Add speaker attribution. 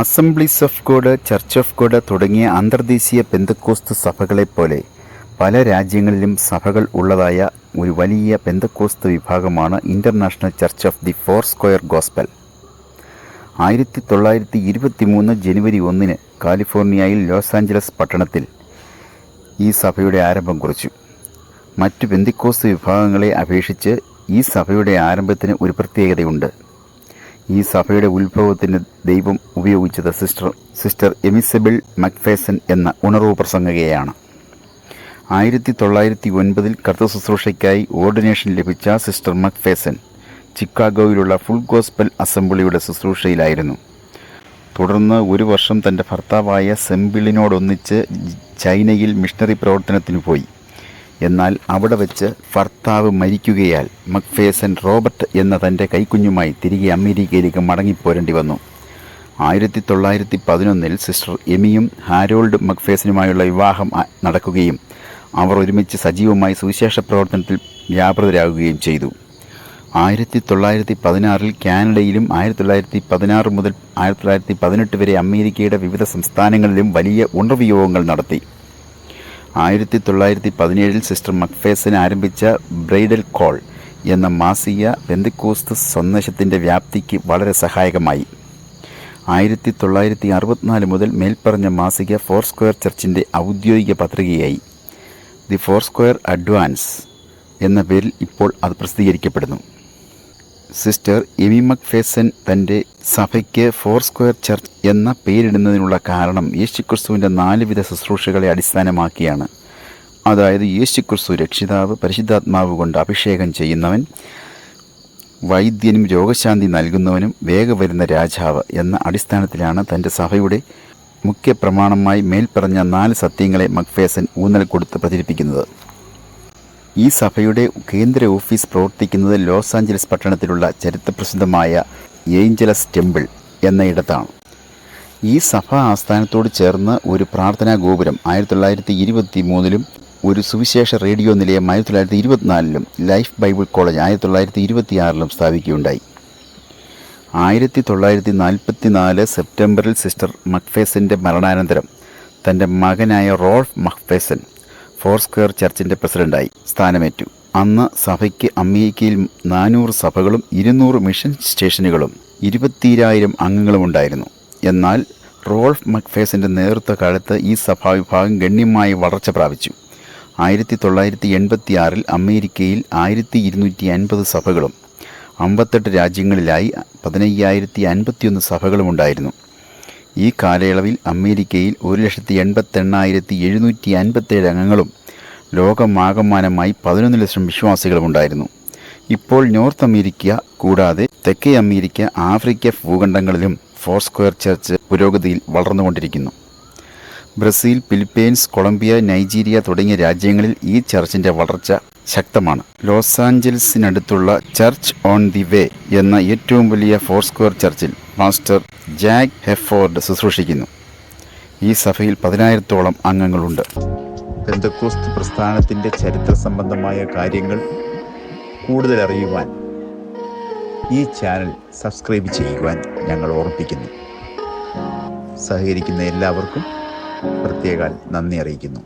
Speaker 1: Assemblies of God church of God തുടങ്ങിയ അന്തർദേശീയ പെന്തക്കോസ്ത് സഭകളെപ്പോലെ പല രാജ്യങ്ങളിലും സഭകൾ ഉള്ളതായ ഒരു വലിയ പെന്തക്കോസ്ത് വിഭാഗമാണ് international church of the foursquare gospel. ആയിരത്തി തൊള്ളായിരത്തി ഇരുപത്തി മൂന്ന് ജനുവരി ഒന്നിന് കാലിഫോർണിയയിൽ ലോസ് ആഞ്ചലസ് പട്ടണത്തിൽ ഈ സഭയുടെ ആരംഭം കുറിച്ചു. മറ്റു പെന്തിക്കോസ് വിഭാഗങ്ങളെ അപേക്ഷിച്ച് ഈ സഭയുടെ ആരംഭത്തിന് ഒരു പ്രത്യേകതയുണ്ട്. ഈ സഭയുടെ ഉത്ഭവത്തിന് ദൈവം ഉപയോഗിച്ചത് സിസ്റ്റർ സിസ്റ്റർ എമിസബിൾ മക്ഫേസൻ എന്ന ഉണർവ് പ്രസംഗകയാണ്. ആയിരത്തി തൊള്ളായിരത്തി ഒൻപതിൽ കർത്ത ശുശ്രൂഷയ്ക്കായി ഓർഡിനേഷൻ ലഭിച്ച സിസ്റ്റർ മക്ഫേസൻ ചിക്കാഗോയിലുള്ള ഫുൾ ഗോസ്പൽ അസംബ്ലിയുടെ ശുശ്രൂഷയിലായിരുന്നു. തുടർന്ന് ഒരു വർഷം തന്റെ ഭർത്താവായ സെമ്പിളിനോടൊന്നിച്ച് ചൈനയിൽ മിഷണറി പ്രവർത്തനത്തിന് പോയി. എന്നാൽ അവിടെ വെച്ച് ഭർത്താവ് മരിക്കുകയാൽ മക്ഫേസൻ റോബർട്ട് എന്ന തന്റെ കൈക്കുഞ്ഞുമായി തിരികെ അമേരിക്കയിലേക്ക് മടങ്ങിപ്പോരേണ്ടി വന്നു. ആയിരത്തി തൊള്ളായിരത്തി പതിനൊന്നിൽ സിസ്റ്റർ എമിയും ഹാരോൾഡ് മക്ഫേസനുമായുള്ള വിവാഹം നടക്കുകയും അവർ ഒരുമിച്ച് സജീവമായി സുവിശേഷ പ്രവർത്തനത്തിൽ വ്യാപൃതരാകുകയും ചെയ്തു. ആയിരത്തി തൊള്ളായിരത്തി പതിനാറിൽ കാനഡയിലും ആയിരത്തി തൊള്ളായിരത്തി പതിനാറ് മുതൽ ആയിരത്തി തൊള്ളായിരത്തി പതിനെട്ട് വരെ അമേരിക്കയുടെ വിവിധ സംസ്ഥാനങ്ങളിലും വലിയ ഉണർവ് യോഗങ്ങൾ നടത്തി. ആയിരത്തി തൊള്ളായിരത്തി പതിനേഴിൽ സിസ്റ്റർ മക്ഫേസൻ ആരംഭിച്ച ബ്രൈഡൽ കോൾ എന്ന മാസിക ബെന്തിക്കോസ്ത് സന്ദേശത്തിന്റെ വ്യാപ്തിക്ക് വളരെ സഹായകമായി. ആയിരത്തി തൊള്ളായിരത്തി അറുപത്തിനാല് മുതൽ മേൽപ്പറഞ്ഞ മാസിക ഫോർ സ്ക്വയർ ചർച്ചിന്റെ ഔദ്യോഗിക പത്രികയായി. ദി ഫോർ സ്ക്വയർ അഡ്വാൻസ് എന്ന പേരിൽ ഇപ്പോൾ അത് പ്രസിദ്ധീകരിക്കപ്പെടുന്നു. സിസ്റ്റർ എമി മക്ഫേസൻ തന്റെ സഭയ്ക്ക് ഫോർ സ്ക്വയർ ചർച്ച് എന്ന പേരിടുന്നതിനുള്ള കാരണം യേശുക്രിസ്തുവിന്റെ നാലുവിധ ശുശ്രൂഷകളെ അടിസ്ഥാനമാക്കിയാണ്. അതായത് യേശുക്രിസ്തു രക്ഷിതാവ് പരിശുദ്ധാത്മാവ് കൊണ്ട് അഭിഷേകം ചെയ്യുന്നവൻ വൈദ്യനും രോഗശാന്തി നൽകുന്നവനും വേഗം വരുന്ന രാജാവ് എന്ന അടിസ്ഥാനത്തിലാണ് തന്റെ സഭയുടെ മുഖ്യ പ്രമാണമായി മേൽപ്പറഞ്ഞ നാല് സത്യങ്ങളെ മക്ഫേസൻ ഊന്നൽ കൊടുത്ത് പ്രചരിപ്പിക്കുന്നത്. ഈ സഭയുടെ കേന്ദ്ര ഓഫീസ് പ്രവർത്തിക്കുന്നത് ലോസ് ആഞ്ചലസ് പട്ടണത്തിലുള്ള ചരിത്രപ്രസിദ്ധമായ ഏഞ്ചലസ് ടെമ്പിൾ എന്നയിടത്താണ്. ഈ സഭ ആസ്ഥാനത്തോട് ചേർന്ന് ഒരു പ്രാർത്ഥനാ ഗോപുരം ആയിരത്തി തൊള്ളായിരത്തി ഇരുപത്തി മൂന്നിലും ഒരു സുവിശേഷ റേഡിയോ നിലയം ആയിരത്തി തൊള്ളായിരത്തി ഇരുപത്തിനാലിലും ലൈഫ് ബൈബിൾ കോളേജ് ആയിരത്തി തൊള്ളായിരത്തി ഇരുപത്തിയാറിലും സ്ഥാപിക്കുകയുണ്ടായി. ആയിരത്തി തൊള്ളായിരത്തി നാൽപ്പത്തി നാല് സെപ്റ്റംബറിൽ സിസ്റ്റർ മക്ഫേസിന്റെ മരണാനന്തരം തന്റെ മകനായ റോൾഫ് മക്ഫേസൻ ഫോർ സ്ക്വയർ ചർച്ചിന്റെ പ്രസിഡന്റായി സ്ഥാനമേറ്റു. അന്ന് സഭയ്ക്ക് അമേരിക്കയിൽ നാനൂറ് സഭകളും ഇരുന്നൂറ് മിഷൻ സ്റ്റേഷനുകളും ഇരുപത്തിരായിരം അംഗങ്ങളും ഉണ്ടായിരുന്നു. എന്നാൽ റോൾഫ് മക്ഫേസിന്റെ നേതൃത്വ കാലത്ത് ഈ സഭാവിഭാഗം ഗണ്യമായി വളർച്ച പ്രാപിച്ചു. ആയിരത്തി തൊള്ളായിരത്തി എൺപത്തി ആറിൽ അമേരിക്കയിൽ ആയിരത്തി ഇരുന്നൂറ്റി അൻപത് സഭകളും അമ്പത്തെട്ട് രാജ്യങ്ങളിലായി പതിനയ്യായിരത്തി അൻപത്തിയൊന്ന് സഭകളും ഉണ്ടായിരുന്നു ഈ കാലയളവിൽ അമേരിക്കയിൽ ഒരു ലക്ഷത്തി എൺപത്തെണ്ണായിരത്തി എഴുന്നൂറ്റി അൻപത്തേഴ് അംഗങ്ങളും ലോകമാകമാനമായി പതിനൊന്ന് ലക്ഷം വിശ്വാസികളും ഉണ്ടായിരുന്നു ഇപ്പോൾ നോർത്ത് അമേരിക്ക കൂടാതെ തെക്കേ അമേരിക്ക ആഫ്രിക്ക ഭൂഖണ്ഡങ്ങളിലും ഫോർ സ്ക്വയർ ചർച്ച് പുരോഗതിയിൽ വളർന്നുകൊണ്ടിരിക്കുന്നു. ബ്രസീൽ ഫിലിപ്പീൻസ് കൊളംബിയ നൈജീരിയ തുടങ്ങിയ രാജ്യങ്ങളിൽ ഈ ചർച്ചിന്റെ വളർച്ച ശക്തമാണ്. ലോസ് ആഞ്ചൽസിനടുത്തുള്ള ചർച്ച് ഓൺ ദി വേ എന്ന ഏറ്റവും വലിയ ഫോർ സ്ക്വയർ ചർച്ചിൽ മാസ്റ്റർ ജാക്ക് ഹെഫോർഡ് ശുശ്രൂഷിക്കുന്നു. ഈ സഭയിൽ പതിനായിരത്തോളം അംഗങ്ങളുണ്ട്. പെന്തക്കോസ്ത് പ്രസ്ഥാനത്തിന്റെ ചരിത്ര സംബന്ധമായ കാര്യങ്ങൾ കൂടുതൽ അറിയുവാൻ ഈ ചാനൽ സബ്സ്ക്രൈബ് ചെയ്യുവാൻ ഞങ്ങൾ ഓർപ്പിക്കുന്നു സഹകരിക്കുന്ന എല്ലാവർക്കും പ്രത്യേക നന്ദി അറിയിക്കുന്നു.